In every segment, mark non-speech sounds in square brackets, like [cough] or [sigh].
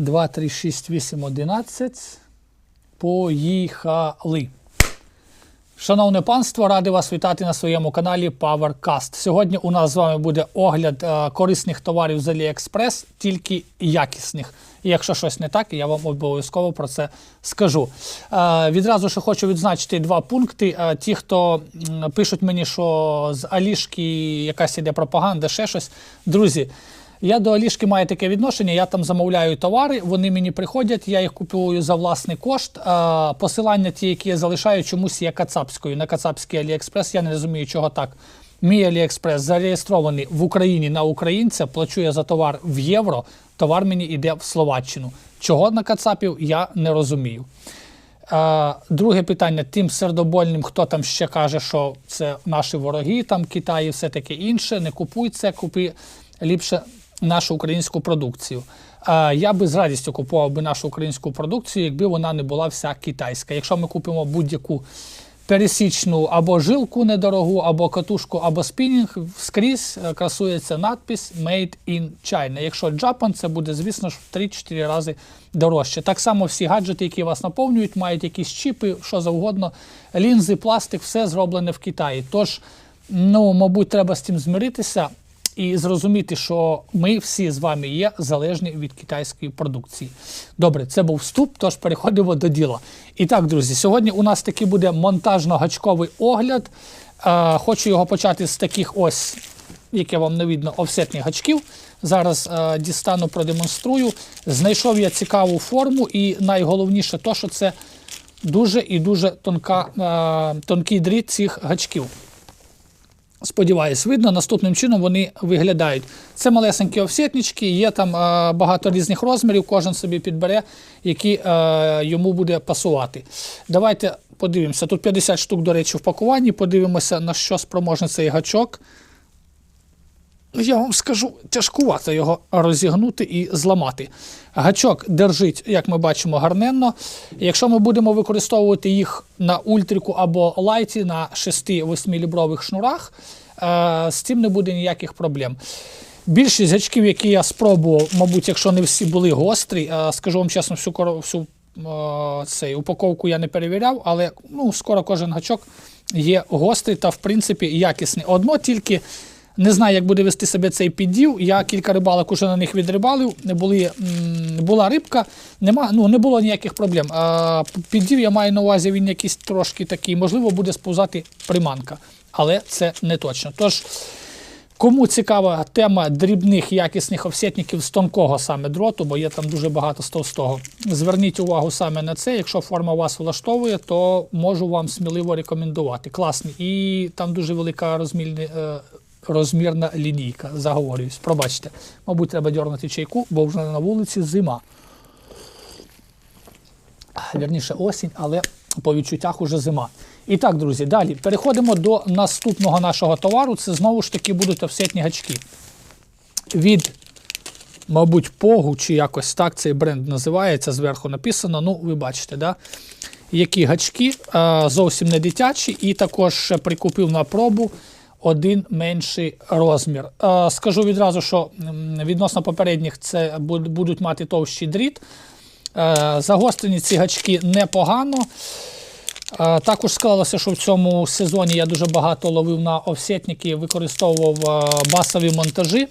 2, 3, 6, 8, 11. Поїхали. Шановне панство, радий вас вітати на своєму каналі PowerCast. Сьогодні у нас з вами буде огляд е, корисних товарів з AliExpress, тільки якісних. І якщо щось не так, я вам обов'язково про це скажу. Е, відразу ще хочу відзначити два пункти. Е, ті, хто пишуть мені, що з Алішки якась іде пропаганда, ще щось. Друзі. Я до Алішки маю таке відношення, я там замовляю товари, вони мені приходять, я їх купую за власний кошт. Посилання ті, які я залишаю, чомусь є кацапською. На кацапський Аліекспрес, я не розумію, чого так. Мій Аліекспрес зареєстрований в Україні на українця, плачу я за товар в євро, товар мені йде в Словаччину. Чого на кацапів, я не розумію. А, друге питання: тим сердобольним, хто там ще каже, що це наші вороги, там Китай і все таке інше. Не купуй це, купи ліпше нашу українську продукцію. Я би з радістю купував би нашу українську продукцію, якби вона не була вся китайська. Якщо ми купимо будь-яку пересічну або жилку недорогу, або катушку, або спінінг, скрізь е, красується надпис Made in China. Якщо Japan, це буде, звісно ж, в 3-4 рази дорожче. Так само всі гаджети, які вас наповнюють, мають якісь чіпи, що завгодно, лінзи, пластик, все зроблене в Китаї. Тож, ну, мабуть, треба з цим змиритися. І зрозуміти, що ми всі з вами є залежні від китайської продукції. Добре, це був вступ, тож переходимо до діла. І так, друзі, сьогодні у нас такий буде монтажно-гачковий огляд. Е, хочу його почати з таких ось, яке вам не видно, офсетних гачків. Зараз е, дістану, продемонструю. Знайшов я цікаву форму, і найголовніше, то, що це дуже і дуже тонка, е, тонкий дріт цих гачків. Сподіваюсь, видно, наступним чином вони виглядають. Це малесенькі офсетнички, є там е, багато різних розмірів, кожен собі підбере, які е, йому буде пасувати. Давайте подивимося. Тут 50 штук, до речі, в пакуванні. Подивимося, на що спроможний цей гачок. Я вам скажу, тяжкувато його розігнути і зламати. Гачок держить, як ми бачимо, гарненно. Якщо ми будемо використовувати їх на ультрику або лайті на 6-8 лібрових шнурах, е, з цим не буде ніяких проблем. Більшість гачків, які я спробував, мабуть, якщо не всі були гострі, е, скажу вам чесно, всю всю е, цей, упаковку я не перевіряв, але ну, скоро кожен гачок є гострий та, в принципі, якісний. Одно тільки. Не знаю, як буде вести себе цей піддів. Я кілька рибалок уже на них відрибалив. Були, була рибка, нема, ну, не було ніяких проблем. А, піддів я маю на увазі, він якийсь трошки такий, можливо, буде сповзати приманка, але це не точно. Тож, кому цікава тема дрібних якісних офсетників з тонкого саме дроту, бо є там дуже багато з товстого, зверніть увагу саме на це. Якщо форма вас влаштовує, то можу вам сміливо рекомендувати. Класний. І там дуже велика розмільна, е, розмірна лінійка. Заговорююсь. Пробачте. Мабуть, треба дьорнути чайку, бо вже на вулиці зима. Вірніше осінь, але по відчуттях уже зима. І так, друзі, далі переходимо до наступного нашого товару. Це знову ж таки будуть офсетні гачки. Від, мабуть, Погу чи якось так цей бренд називається, зверху написано. Ну, ви бачите, да? які гачки зовсім не дитячі, і також прикупив на пробу один менший розмір. Е, Скажу відразу, що відносно попередніх це будуть мати товщий дріт. Е, Загострені ці гачки непогано. Е, Також склалося, що в цьому сезоні я дуже багато ловив на офсетники, використовував басові монтажі,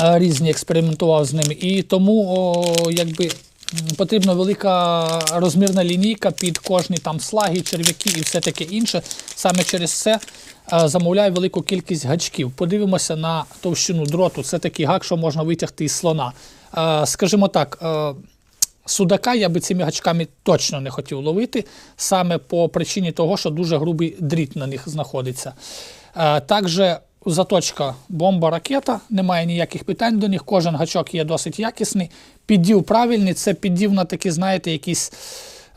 різні експериментував з ними. І тому якби, потрібна велика розмірна лінійка під кожні там слаги, черв'яки і все таке інше. Саме через це е, замовляю велику кількість гачків. Подивимося на товщину дроту. Це такий гак, що можна витягти із слона. Е, Скажімо так. е, Судака я би цими гачками точно не хотів ловити, саме по причині того, що дуже грубий дріт на них знаходиться. Також заточка бомба ракета, немає ніяких питань до них. Кожен гачок є досить якісний. Піддів правильний, це піддів на такі, знаєте, якісь.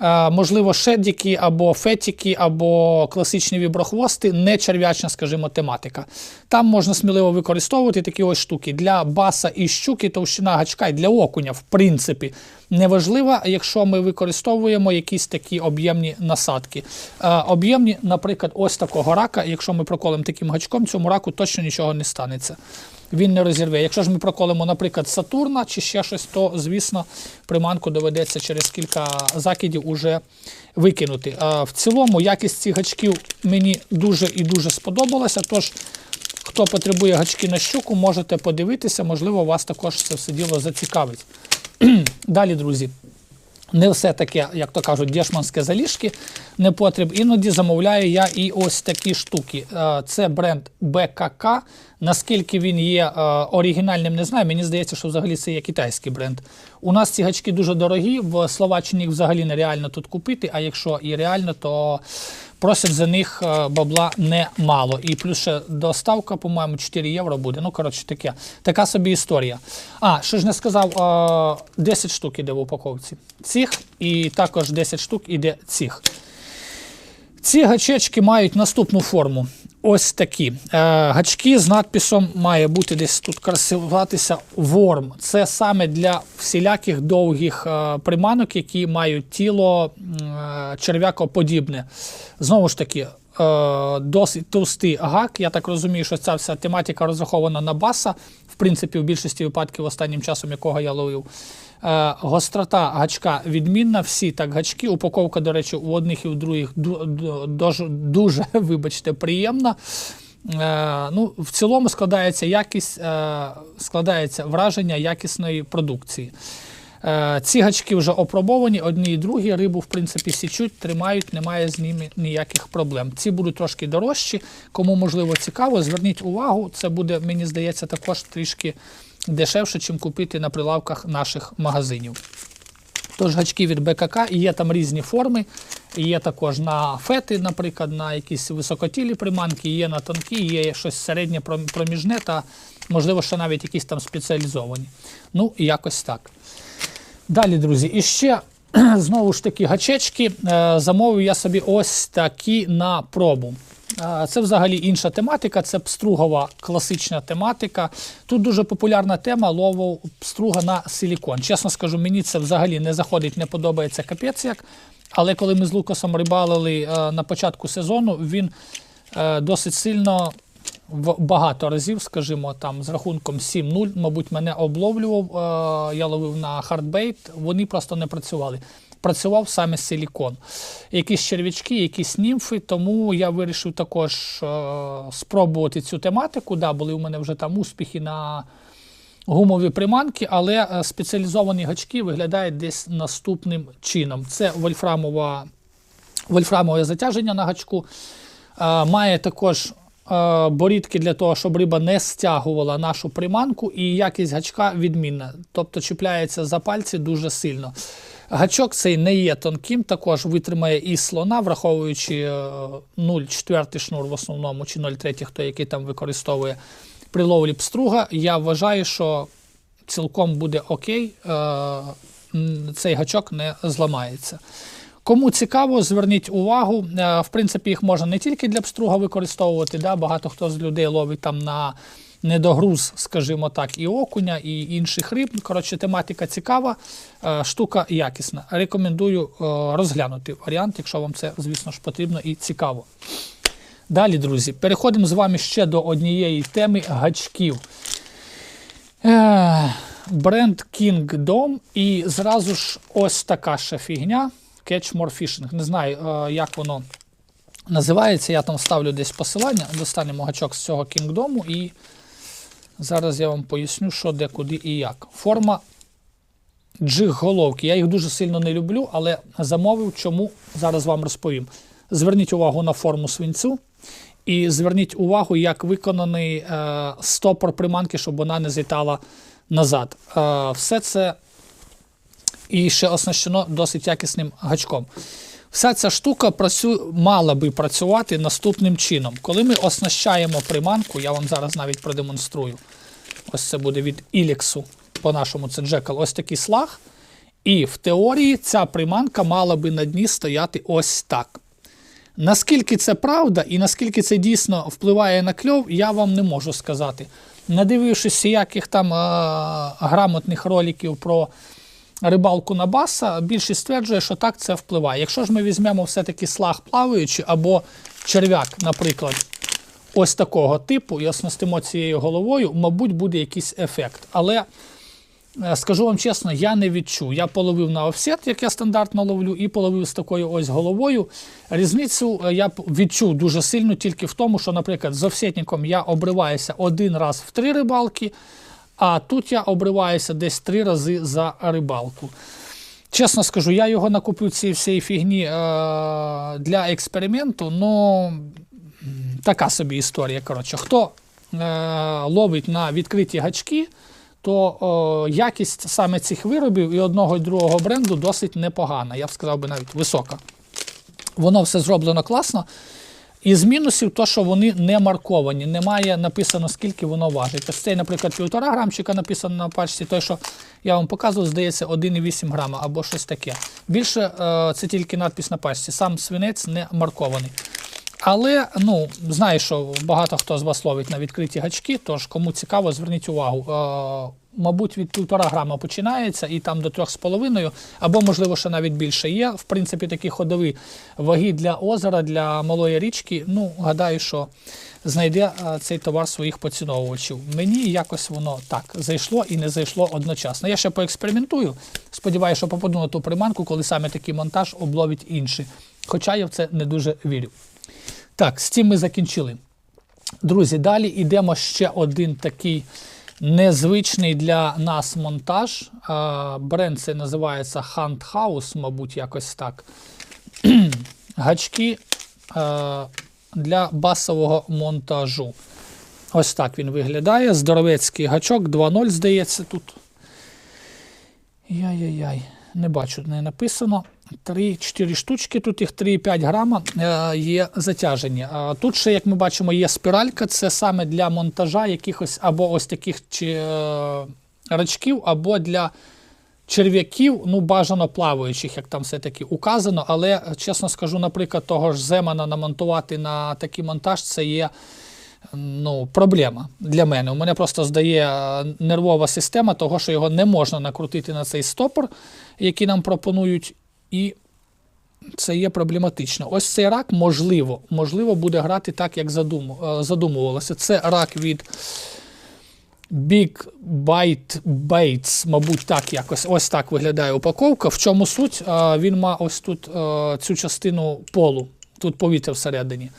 Е, Можливо, шедіки або фетіки, або класичні віброхвости, не черв'ячна, скажімо, тематика. Там можна сміливо використовувати такі ось штуки. Для баса і щуки товщина гачка і для окуня, в принципі, неважлива, якщо ми використовуємо якісь такі об'ємні насадки. Е, об'ємні, наприклад, ось такого рака, якщо ми проколимо таким гачком, цьому раку точно нічого не станеться. Він не розірве. Якщо ж ми проколимо, наприклад, Сатурна чи ще щось, то, звісно, приманку доведеться через кілька закидів уже викинути. А в цілому якість цих гачків мені дуже і дуже сподобалася. Тож, хто потребує гачки на щуку, можете подивитися, можливо, вас також це все діло зацікавить. [clears throat] Далі, друзі. Не все таке, як то кажуть, дешманське заліжки не потріб. Іноді замовляю я і ось такі штуки. Це бренд БКК. Наскільки він є е, оригінальним, не знаю. Мені здається, що взагалі це є китайський бренд. У нас ці гачки дуже дорогі, в Словаччині їх взагалі нереально тут купити, а якщо і реально, то просять за них е, бабла немало. І плюс ще доставка, по-моєму, 4 євро буде. Ну, коротше, таке. Така собі історія. А, що ж не сказав, е, 10 штук іде в упаковці. Цих, і також 10 штук іде цих. Ці гачечки мають наступну форму. Ось такі. Е, гачки з надписом має бути десь тут красуватися ворм. Це саме для всіляких довгих е, приманок, які мають тіло е, черв'якоподібне. Знову ж таки, досить товстий гак. Я так розумію, що ця вся тематика розрахована на баса. В принципі, в більшості випадків останнім часом, якого я ловив. Е, Гострота гачка відмінна, всі так гачки. Упаковка, до речі, у одних і у других ду- ду- дуже, дуже [laughs] вибачте, приємна. Е, ну, в цілому складається якість, е, складається враження якісної продукції. Е, ці гачки вже опробовані, одні і другі. Рибу, в принципі, січуть, тримають, немає з ними ніяких проблем. Ці будуть трошки дорожчі. Кому можливо цікаво, зверніть увагу, це буде, мені здається, також трішки дешевше, чим купити на прилавках наших магазинів. Тож гачки від БКК, є там різні форми. Є також на фети, наприклад, на якісь високотілі приманки, є на тонкі, є щось середнє проміжне та, можливо, ще навіть якісь там спеціалізовані. Ну, якось так. Далі, друзі, і ще [clears throat] знову ж таки гачечки. Е, Замовив я собі ось такі на пробу. Це взагалі інша тематика, це пстругова класична тематика. Тут дуже популярна тема лову пструга на силікон. Чесно скажу, мені це взагалі не заходить, не подобається капець як. Але коли ми з Лукасом рибалили е, на початку сезону, він е, досить сильно багато разів, скажімо, там з рахунком 7-0, мабуть, мене обловлював. е, Я ловив на хардбейт, вони просто не працювали. Працював саме силікон. Якісь черв'ячки, якісь німфи, тому я вирішив також е, спробувати цю тематику. Да, були у мене вже там успіхи на гумові приманки, але е, спеціалізовані гачки виглядають десь наступним чином. Це вольфрамова, вольфрамове затяження на гачку. Має також борідки для того, щоб риба не стягувала нашу приманку, і якість гачка відмінна. Тобто чіпляється за пальці дуже сильно. Гачок цей не є тонким, також витримає і слона, враховуючи е, 0,4 шнур в основному, чи 0,3, хто який там використовує при ловлі пструга. Я вважаю, що цілком буде окей, е, цей гачок не зламається. Кому цікаво, зверніть увагу. Е, В принципі, їх можна не тільки для пструга використовувати. Да? Багато хто з людей ловить там на недогруз, скажімо так, і окуня, і інших риб. Коротше, тематика цікава, е, штука якісна. Рекомендую е, розглянути варіант, якщо вам це, звісно ж, потрібно і цікаво. Далі, друзі, переходимо з вами ще до однієї теми гачків. Бренд Kingdom і зразу ж ось така ще фігня. Catch More Fishing. Не знаю, е, як воно називається. Я там ставлю десь посилання. Достанемо гачок з цього Kingdom і зараз я вам поясню, що де, куди і як. Форма джиг-головки. Я їх дуже сильно не люблю, але замовив, чому зараз вам розповім. Зверніть увагу на форму свинцю. І зверніть увагу, як виконаний е, стопор приманки, щоб вона не злітала назад. Е, все це і ще оснащено досить якісним гачком. Вся ця штука працює, мала би працювати наступним чином. Коли ми оснащаємо приманку, я вам зараз навіть продемонструю. Ось це буде від Іліксу, по-нашому це джекал, ось такий слаг. І в теорії ця приманка мала би на дні стояти ось так. Наскільки це правда і наскільки це дійсно впливає на кльов, я вам не можу сказати. Надивившись яких там е- грамотних роликів про рибалку на баса, більшість стверджує, що так це впливає. Якщо ж ми візьмемо все-таки слаг плаваючий або черв'як, наприклад, ось такого типу і оснастимо цією головою, мабуть, буде якийсь ефект. Але е, скажу вам чесно, я не відчув. Я половив на офсет, як я стандартно ловлю, і половив з такою ось головою. Різницю е, я відчув дуже сильно тільки в тому, що, наприклад, з офсетником я обриваюся один раз в три рибалки, а тут я обриваюся десь три рази за рибалку. Чесно скажу, я його накупив цієї всієї фігні е, для експерименту, але така собі історія. Коротше. Хто е, ловить на відкриті гачки, то о, якість саме цих виробів і одного і другого бренду досить непогана. Я б сказав би навіть висока. Воно все зроблено класно. Із мінусів, то, що вони не марковані, немає написано, скільки воно важить. Ось цей, наприклад, півтора грамчика написано на пачці, той, що я вам показував, здається, 1,8 грама або щось таке. Більше е, це тільки надпис на пачці. Сам свинець не маркований. Але ну, знаю, що багато хто з вас ловить на відкриті гачки, тож кому цікаво, зверніть увагу. Мабуть, від півтора грама починається і там до трьох з половиною, або, можливо, ще навіть більше є. В принципі, такі ходові ваги для озера, для малої річки. Ну, гадаю, що знайде цей товар своїх поціновувачів. Мені якось воно так зайшло і не зайшло одночасно. Я ще поекспериментую. Сподіваюся, що попаду на ту приманку, коли саме такий монтаж обловить інший. Хоча я в це не дуже вірю. Так, з цим ми закінчили. Друзі, далі йдемо ще один такий незвичний для нас монтаж. Бренд це називається Hunt House, мабуть, якось так. [clears throat] Гачки для басового монтажу. Ось так він виглядає. Здоровецький гачок 2.0, здається, тут. Яй-яй-яй, не бачу, не написано. 3-4 штучки, тут їх 3,5 грама е, є затяжені. Тут ще, як ми бачимо, є спіралька, це саме для монтажа якихось або ось таких чи, е, рачків, або для черв'яків, ну бажано плаваючих, як там все-таки указано. Але, чесно скажу, наприклад, того ж Земана намонтувати на такий монтаж це є ну, проблема для мене. У мене просто здає е, нервова система, того, що його не можна накрутити на цей стопор, який нам пропонують. І це є проблематично. Ось цей рак, можливо, можливо, буде грати так, як е, задумувалося. Це рак від Big Bite Baits, мабуть, так якось. Ось так виглядає упаковка. В чому суть? Е, Він має ось тут е, цю частину полу, тут повітря всередині.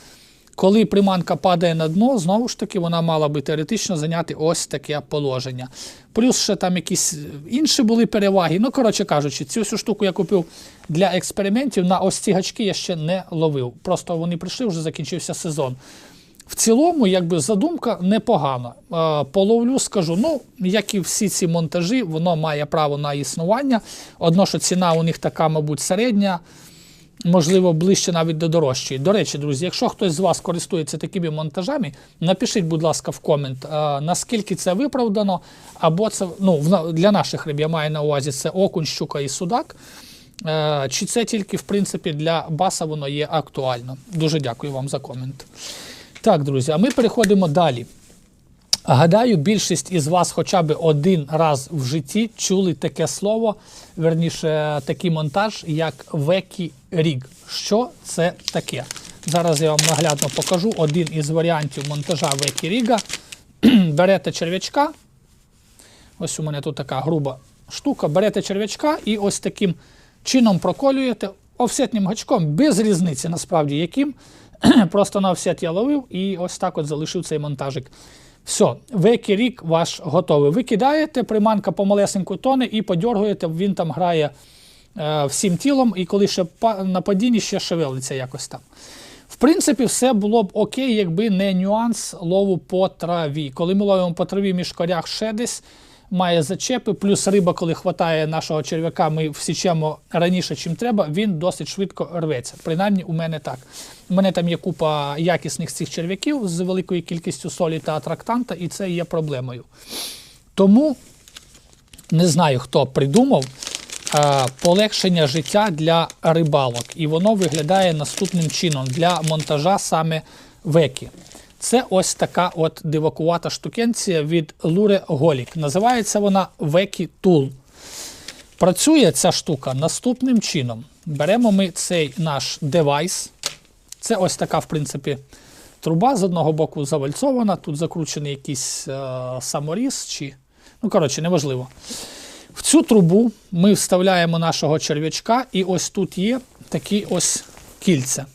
Коли приманка падає на дно, знову ж таки, вона мала би теоретично зайняти ось таке положення. Плюс ще там якісь інші були переваги. Ну, коротше кажучи, цю всю штуку я купив для експериментів. На ось ці гачки я ще не ловив. Просто вони прийшли, вже закінчився сезон. В цілому, якби задумка непогана. Е, Половлю, скажу, ну, як і всі ці монтажі, воно має право на існування. Одно, що ціна у них така, мабуть, середня можливо, ближче навіть до дорожчої. До речі, друзі, якщо хтось з вас користується такими монтажами, напишіть, будь ласка, в комент, а, наскільки це виправдано, або це ну, для наших риб я маю на увазі це окунь, щука і судак. Е, Чи це тільки, в принципі, для баса воно є актуально? Дуже дякую вам за комент. Так, друзі, а ми переходимо далі. Гадаю, більшість із вас хоча б один раз в житті чули таке слово, верніше такий монтаж, як Векі Ріг. Що це таке? Зараз я вам наглядно покажу один із варіантів монтажа Векі Ріга. [clears throat] Берете черв'ячка. Ось у мене тут така груба штука. Берете черв'ячка і ось таким чином проколюєте офсетним гачком, без різниці, насправді, яким. [clears throat] Просто на офсет я ловив і ось так от залишив цей монтажик. Все, векі рік ваш готовий. Ви кидаєте, приманка помалесеньку тоне і подьоргуєте, він там грає е, всім тілом, і коли ще на падінні ще шевелиться якось там. В принципі, все було б окей, якби не нюанс лову по траві. Коли ми ловимо по траві між корях ще десь, має зачепи, плюс риба, коли хватає нашого черв'яка, ми всічемо раніше, чим треба, він досить швидко рветься. Принаймні, у мене так. У мене там є купа якісних цих черв'яків з великою кількістю солі та атрактанта, і це є проблемою. Тому не знаю, хто придумав е, полегшення життя для рибалок. І воно виглядає наступним чином для монтажа саме веки. Це ось така от дивакувата штукенція від Lure Golic. Називається вона Векі Tool. Працює ця штука наступним чином. Беремо ми цей наш девайс. Це ось така, в принципі, труба з одного боку завальцована, тут закручений якийсь е, саморіз чи. Ну, коротше, неважливо. В цю трубу ми вставляємо нашого черв'ячка, і ось тут є такі ось кільця.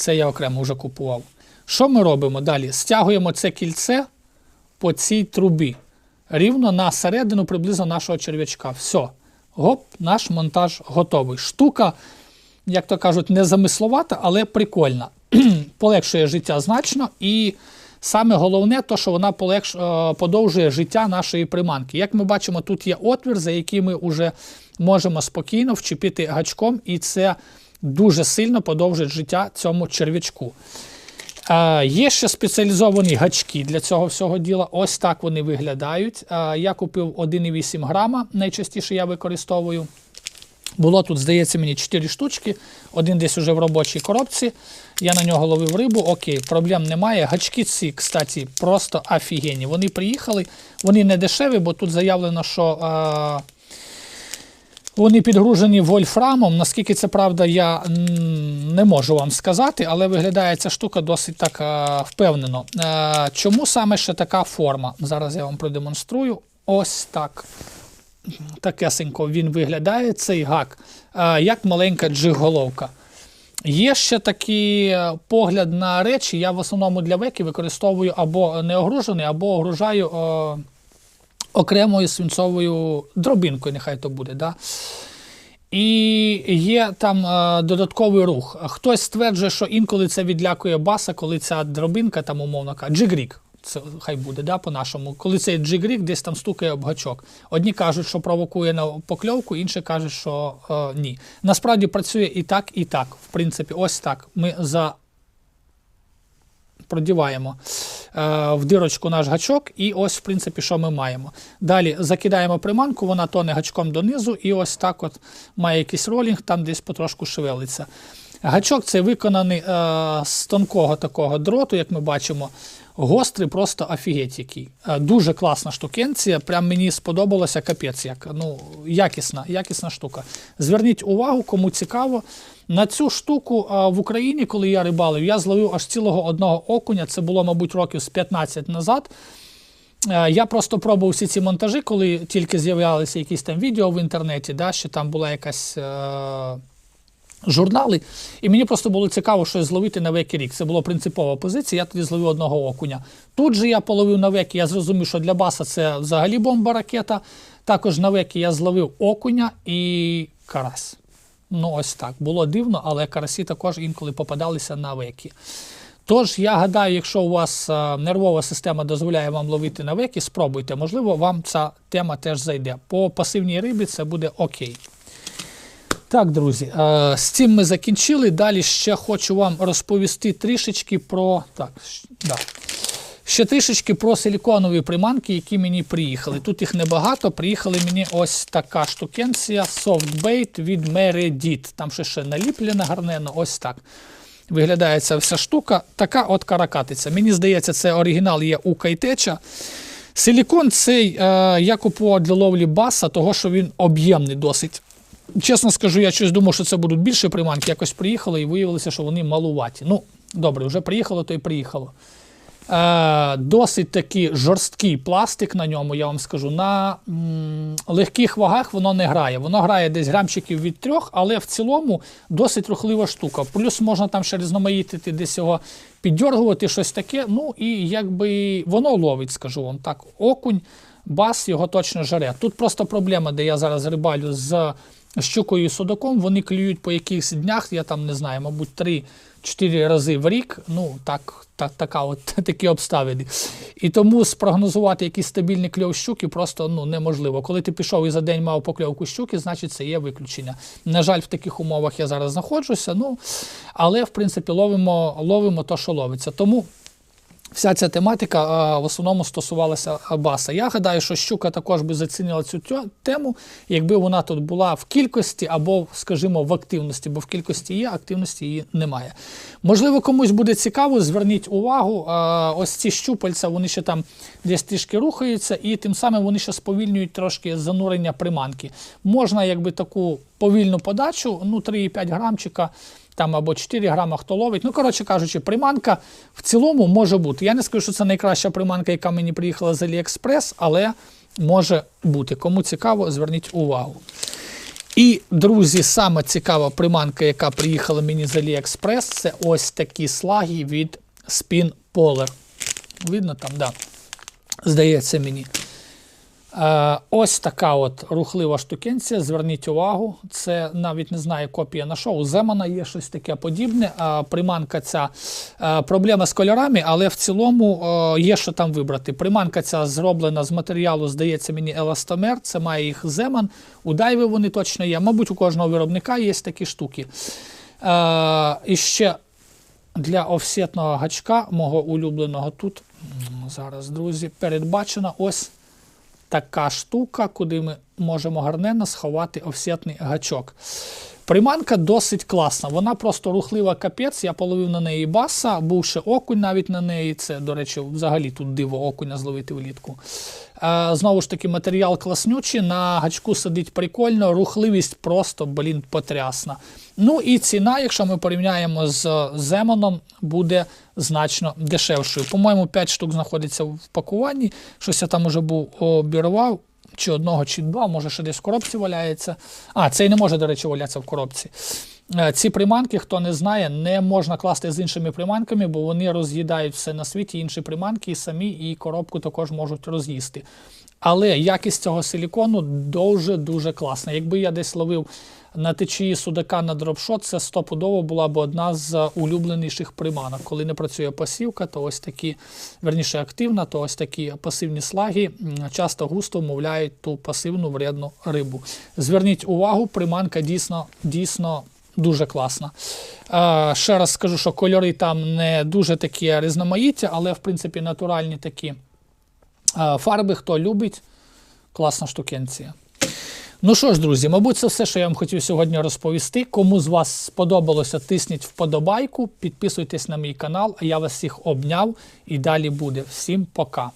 Це я окремо вже купував. Що ми робимо далі? Стягуємо це кільце по цій трубі. Рівно на середину приблизно нашого черв'ячка. Все. Гоп, наш монтаж готовий. Штука, як то кажуть, не замисловата, але прикольна. [clears throat] Полегшує життя значно. І саме головне, то, що вона полегш... е, подовжує життя нашої приманки. Як ми бачимо, тут є отвір, за який ми вже можемо спокійно вчепити гачком, і це дуже сильно подовжить життя цьому черв'ячку. Е, Є ще спеціалізовані гачки для цього всього діла. Ось так вони виглядають. Е, Я купив 1,8 грама, найчастіше я використовую. Було тут, здається, мені 4 штучки, один десь уже в робочій коробці. Я на нього ловив рибу. Окей, проблем немає. Гачки ці, кстати, просто офігенні. Вони приїхали, вони не дешеві, бо тут заявлено, що. Е, вони підгружені вольфрамом. Наскільки це правда, я не можу вам сказати, але виглядає ця штука досить так е, впевнено. Е, чому саме ще така форма? Зараз я вам продемонструю. Ось так. Такесенько він виглядає, цей гак, е, як маленька джиг-головка. Є ще такий погляд на речі. Я в основному для веки використовую або неогружений, або огружаю. Окремою свинцовою дробинкою, нехай то буде. Да? І є там е, додатковий рух. Хтось стверджує, що інколи це відлякує баса, коли ця дробинка, там, умовно кажучи, джигрік. Це хай буде, да, по-нашому. Коли цей джигрік десь там стукає об гачок. Одні кажуть, що провокує на покльовку, інші кажуть, що е, ні. Насправді працює і так, і так. В принципі, ось так. Ми за продіваємо е, в дирочку наш гачок, і ось, в принципі, що ми маємо. Далі закидаємо приманку, вона тоне гачком донизу, і ось так от має якийсь ролінг, там десь потрошку шевелиться. Гачок цей виконаний е, з тонкого такого дроту, як ми бачимо. Гострий, просто офігеть який. Е, Дуже класна штукенція. Прям мені сподобалося капець. як. Ну, якісна, якісна штука. Зверніть увагу, кому цікаво. На цю штуку в Україні, коли я рибалив, я зловив аж цілого одного окуня. Це було, мабуть, років з 15 назад. Е, Я просто пробував всі ці монтажі, коли тільки з'являлися якісь там відео в інтернеті, да, що там була якась. Е- Журнали, і мені просто було цікаво щось зловити на векі рік. Це була принципова позиція. Я тоді зловив одного окуня. Тут же я половив на векі. Я зрозумів, що для баса це взагалі бомба ракета. Також на векі я зловив окуня і карась. Ну, ось так. Було дивно, але карасі також інколи попадалися на векі. Тож, я гадаю, якщо у вас е, нервова система дозволяє вам ловити на векі, спробуйте. Можливо, вам ця тема теж зайде. По пасивній рибі це буде окей. Так, друзі, е, з цим ми закінчили. Далі ще хочу вам розповісти трішечки про. Так, да. Ще трішечки про силіконові приманки, які мені приїхали. Тут їх небагато. Приїхали мені ось така штукенція Softbait від Meredith. Там ще ще наліплена гарнено, ось так. Виглядає ця вся штука. Така от каракатиця. Мені здається, це оригінал є у Кайтеча. Силікон цей е, я купував для ловлі баса, того що він об'ємний досить. Чесно скажу, я щось думав, що це будуть більше приманки. Якось приїхали і виявилося, що вони малуваті. Ну, добре, вже приїхало, то й приїхало. Е, досить такий жорсткий пластик на ньому, я вам скажу. На м, легких вагах воно не грає. Воно грає десь грамчиків від трьох, але в цілому досить рухлива штука. Плюс можна там ще різноманітити, десь його піддергувати, щось таке. Ну і якби воно ловить, скажу вам так. Окунь, бас його точно жаре. Тут просто проблема, де я зараз рибалю з щукою і судаком, вони клюють по якихось днях, я там не знаю, мабуть, 3-4 рази в рік. Ну, так, так, така от, [laughs] такі обставини. І тому спрогнозувати якийсь стабільний кльов щуки просто ну, неможливо. Коли ти пішов і за день мав покльовку щуки, значить це є виключення. На жаль, в таких умовах я зараз знаходжуся, ну, але в принципі ловимо, ловимо то, що ловиться. Тому Вся ця тематика в основному стосувалася а, баса. Я гадаю, що щука також би зацінила цю тему, якби вона тут була в кількості або, скажімо, в активності, бо в кількості є, активності її немає. Можливо, комусь буде цікаво, зверніть увагу, ось ці щупальця, вони ще там десь трішки рухаються, і тим самим вони ще сповільнюють трошки занурення приманки. Можна якби таку повільну подачу, ну 3,5 грамчика. Там або 4 грама хто ловить. Ну, коротше кажучи, приманка в цілому може бути. Я не скажу, що це найкраща приманка, яка мені приїхала з AliExpress, але може бути. Кому цікаво, зверніть увагу. І, друзі, саме цікава приманка, яка приїхала мені з AliExpress, це ось такі слаги від Spin Polar. Видно там, да. Здається мені. Е, ось така от рухлива штукенція. Зверніть увагу. Це навіть не знаю, копія на шоу. Земана є щось таке подібне. Приманка ця е, проблема з кольорами, але в цілому е, є що там вибрати. Приманка ця зроблена з матеріалу, здається мені, еластомер. Це має їх Земан. У Дайви вони точно є. Мабуть, у кожного виробника є такі штуки. І ще для офсетного гачка, мого улюбленого тут. Зараз, друзі, передбачена ось така штука, куди ми можемо гарненно сховати офсетний гачок. Приманка досить класна. Вона просто рухлива капець. Я половив на неї баса, був ще окунь навіть на неї. Це, до речі, взагалі тут диво окуня зловити влітку. Е, знову ж таки, матеріал класнючий, на гачку сидить прикольно, рухливість просто, блін, потрясна. Ну і ціна, якщо ми порівняємо з Земоном, буде значно дешевшою. По-моєму, 5 штук знаходиться в пакуванні. Щось я там уже був обірвав. Чи одного, чи два, може ще десь в коробці валяється. А, цей не може, до речі, валятися в коробці. Е, Ці приманки, хто не знає, не можна класти з іншими приманками, бо вони роз'їдають все на світі, інші приманки і самі, і коробку також можуть роз'їсти. Але якість цього силікону дуже-дуже класна. Якби я десь ловив на течії судака на дропшот, це стопудово була б одна з улюбленіших приманок. Коли не працює пасівка, то ось такі, верніше активна, то ось такі пасивні слаги часто густо вмовляють ту пасивну вредну рибу. Зверніть увагу, приманка дійсно, дійсно дуже класна. Е, ще раз скажу, що кольори там не дуже такі різноманіття, але в принципі натуральні такі фарби, хто любить, класна штукенція. Ну що ж, друзі, мабуть, це все, що я вам хотів сьогодні розповісти. Кому з вас сподобалося, тисніть вподобайку, підписуйтесь на мій канал, а я вас всіх обняв і далі буде. Всім пока.